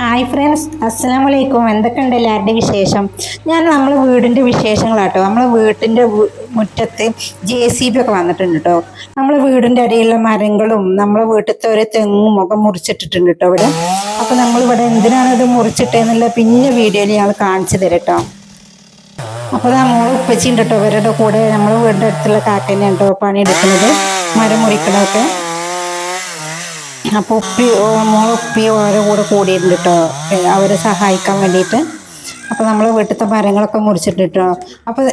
Hi friends അസ്സാം വലൈക്കും എന്തൊക്കെയുണ്ട് എല്ലാവരുടെ വിശേഷം? ഞാൻ നമ്മളെ വീടിന്റെ വിശേഷങ്ങളാട്ടോ. നമ്മളെ വീട്ടിന്റെ മുറ്റത്ത് ജെ സി ബി ഒക്കെ വന്നിട്ടുണ്ട് കേട്ടോ നമ്മളെ വീടിന്റെ അടിയിലുള്ള മരങ്ങളും നമ്മളെ വീട്ടിലത്തെ ഒരു തെങ്ങും ഒക്കെ മുറിച്ചിട്ടിട്ടുണ്ട് കേട്ടോ ഇവിടെ. അപ്പോൾ നമ്മളിവിടെ എന്തിനാണ് ഇത് മുറിച്ചിട്ടേന്നുള്ള പിന്നെ വീഡിയോയിൽ ഞങ്ങൾ കാണിച്ചു തരാം കേട്ടോ അപ്പോൾ നമ്മൾ ഉപ്പച്ചിണ്ട് കേട്ടോ ഇവരുടെ കൂടെ നമ്മളെ വീടിന്റെ അടുത്തുള്ള കാക്കനെ കേട്ടോ പണിയെടുക്കുന്നത്. മരം മുറിക്കണമൊക്കെ അപ്പോൾ ഉപ്പി മോളെ ഉപ്പി ഓരോ കൂടെ കൂടിയിട്ടുണ്ട് കേട്ടോ അവരെ സഹായിക്കാൻ വേണ്ടിയിട്ട്. അപ്പോൾ നമ്മൾ വീട്ടിലത്തെ മരങ്ങളൊക്കെ മുറിച്ചിട്ട് കേട്ടോ അപ്പോൾ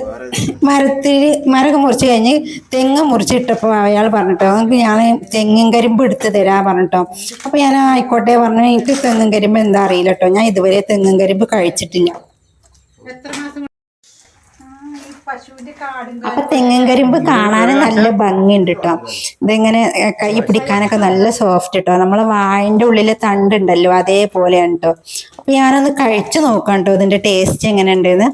മരത്തിൽ മരമൊക്കെ മുറിച്ച് കഴിഞ്ഞ് തെങ്ങ് മുറിച്ചിട്ടപ്പോൾ അയാൾ പറഞ്ഞിട്ടോ നമുക്ക് ഞാൻ തെങ്ങും കരിമ്പ് എടുത്ത് തരാൻ പറഞ്ഞിട്ടോ അപ്പോൾ ഞാൻ ആയിക്കോട്ടെ പറഞ്ഞു എനിക്ക് തെങ്ങും കരിമ്പ് എന്താ അറിയില്ല കേട്ടോ ഞാൻ ഇതുവരെ തെങ്ങും കരിമ്പ് കഴിച്ചിട്ടില്ല. അപ്പൊ തെങ്ങൻ കരിമ്പ് കാണാൻ നല്ല ഭംഗിയുണ്ട് കേട്ടോ ഇതിങ്ങനെ കൈ പിടിക്കാനൊക്കെ നല്ല സോഫ്റ്റ് കേട്ടോ നമ്മളെ വായന്റെ ഉള്ളിലെ തണ്ടുണ്ടല്ലോ അതേപോലെയാണ് കേട്ടോ അപ്പൊ ഞാനൊന്ന് കഴിച്ചു നോക്കാം കേട്ടോ ഇതിന്റെ ടേസ്റ്റ് എങ്ങനെ ഉണ്ടെന്ന്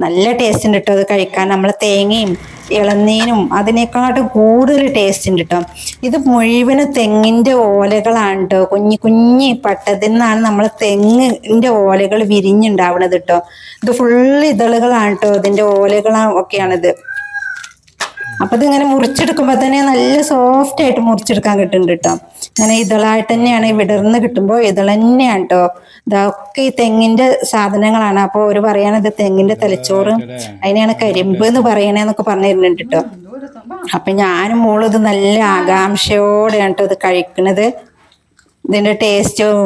നല്ല ടേസ്റ്റ് ഉണ്ട് കേട്ടോ അത് കഴിക്കാൻ. നമ്മളെ തേങ്ങയും ഇളനീനും അതിനേക്കാട്ടും കൂടുതൽ ടേസ്റ്റ് ഉണ്ട് കേട്ടോ ഇത് മുഴുവൻ തെങ്ങിന്റെ ഓലകളാണ് കേട്ടോ കുഞ്ഞി കുഞ്ഞി പട്ടതിൽ നിന്നാണ് നമ്മൾ തെങ്ങിന്റെ ഓലകൾ വിരിഞ്ഞുണ്ടാവണത് കേട്ടോ ഇത് ഫുള്ള് ഇതളുകളാണ് കേട്ടോ ഇതിന്റെ ഓലകളാ ഒക്കെയാണിത്. അപ്പൊ ഇതിങ്ങനെ മുറിച്ചെടുക്കുമ്പോൾ തന്നെ നല്ല സോഫ്റ്റ് ആയിട്ട് മുറിച്ചെടുക്കാൻ കിട്ടുന്നുണ്ട് കേട്ടോ ഇങ്ങനെ ഇതളായിട്ട് തന്നെയാണ് വിടർന്ന് കിട്ടുമ്പോൾ ഇതൾ തന്നെയാണ് കേട്ടോ ഇതൊക്കെ ഈ തെങ്ങിന്റെ സാധനങ്ങളാണ്. അപ്പോൾ ഒരു പറയണത് തെങ്ങിന്റെ തലച്ചോറ് അതിനെയാണ് കരിമ്പ് എന്ന് പറയണേന്നൊക്കെ പറഞ്ഞിരുന്നുണ്ട് കേട്ടോ അപ്പൊ ഞാനും മോളും ഇത് നല്ല ആകാംക്ഷയോടെയാണ് കേട്ടോ ഇത് കഴിക്കണത്. ഇതിന്റെ ടേസ്റ്റും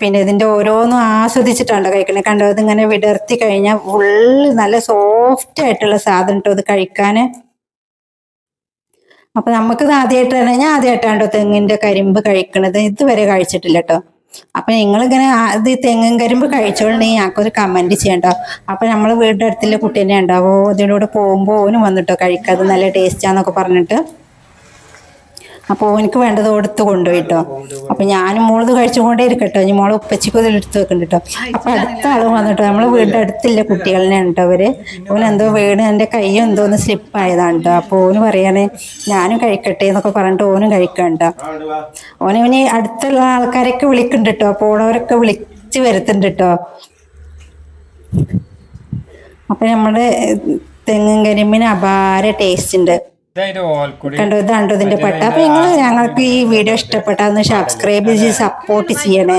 പിന്നെ ഇതിന്റെ ഓരോന്നും ആസ്വദിച്ചിട്ടാണ് കഴിക്കണത്. കണ്ടോ ഇതിങ്ങനെ വിടർത്തി കഴിഞ്ഞാൽ ഫുള്ള് നല്ല സോഫ്റ്റ് ആയിട്ടുള്ള സാധനം കേട്ടോ ഇത് കഴിക്കാൻ അപ്പൊ നമുക്ക് ആദ്യമായിട്ട് ആദ്യമായിട്ടാണ് ഞാൻ ആദ്യമായിട്ടാണ് തെങ്ങിന്റെ കരിമ്പ് കഴിക്കണത്. ഇതുവരെ കഴിച്ചിട്ടില്ല കേട്ടോ. അപ്പൊ നിങ്ങളിങ്ങനെ ഇങ്ങനെ ഇത് തെങ്ങും കരിമ്പ് കഴിച്ചോണ്ടെങ്കിൽ ഞങ്ങൾക്കൊരു കമന്റ് ചെയ്യണ്ടോ അപ്പൊ നമ്മൾ വീടിന്റെ അടുത്തുള്ള കുട്ടീനെ തന്നെ ഉണ്ടാവോ ഇതിലൂടെ പോകുമ്പോൾ ഓനും വന്നിട്ടോ കഴിക്കാതെ? നല്ല ടേസ്റ്റാന്നൊക്കെ പറഞ്ഞിട്ട്. അപ്പോൾ ഓനിക്ക് വേണ്ടത് കൊടുത്ത് കൊണ്ടുപോയിട്ടോ. അപ്പൊ ഞാനും മോളത് കഴിച്ചുകൊണ്ടേ ഇരിക്കട്ടോ. ഇനി മോളെ ഉപ്പച്ചിക്ക് ഇതിൽ എടുത്ത് വെക്കുന്നുണ്ട് കേട്ടോ അപ്പൊ അടുത്ത ആൾ വന്നിട്ടോ നമ്മളെ വീടിന്റെ അടുത്തില്ല കുട്ടികളെയാണ് കേട്ടോ അവർ? ഓനെന്തോ വീണ് എന്റെ കൈ എന്തോ ഒന്ന് സ്ലിപ്പ് ആയതാണ് കേട്ടോ അപ്പോൾ ഓന് പറയണേ ഞാനും കഴിക്കട്ടെ എന്നൊക്കെ പറഞ്ഞിട്ട് ഓനും കഴിക്കണ്ട. ഇനി അടുത്തുള്ള ആൾക്കാരൊക്കെ വിളിക്കുന്നുണ്ട് കേട്ടോ പോണവരൊക്കെ വിളിച്ച് വരുത്തുന്നുണ്ട് കേട്ടോ അപ്പൊ നമ്മുടെ തെങ്ങും കരിമ്പിന് അപാര ടേസ്റ്റ് ഉണ്ട്. കണ്ടോ? ഇതാണ്ടോ ഇതിന്റെ പട്ട. അപ്പൊ നിങ്ങൾ ഞങ്ങൾക്ക് ഈ വീഡിയോ ഇഷ്ടപ്പെട്ടാന്ന് സബ്സ്ക്രൈബ് ചെയ്ത് സപ്പോർട്ട് ചെയ്യണേ.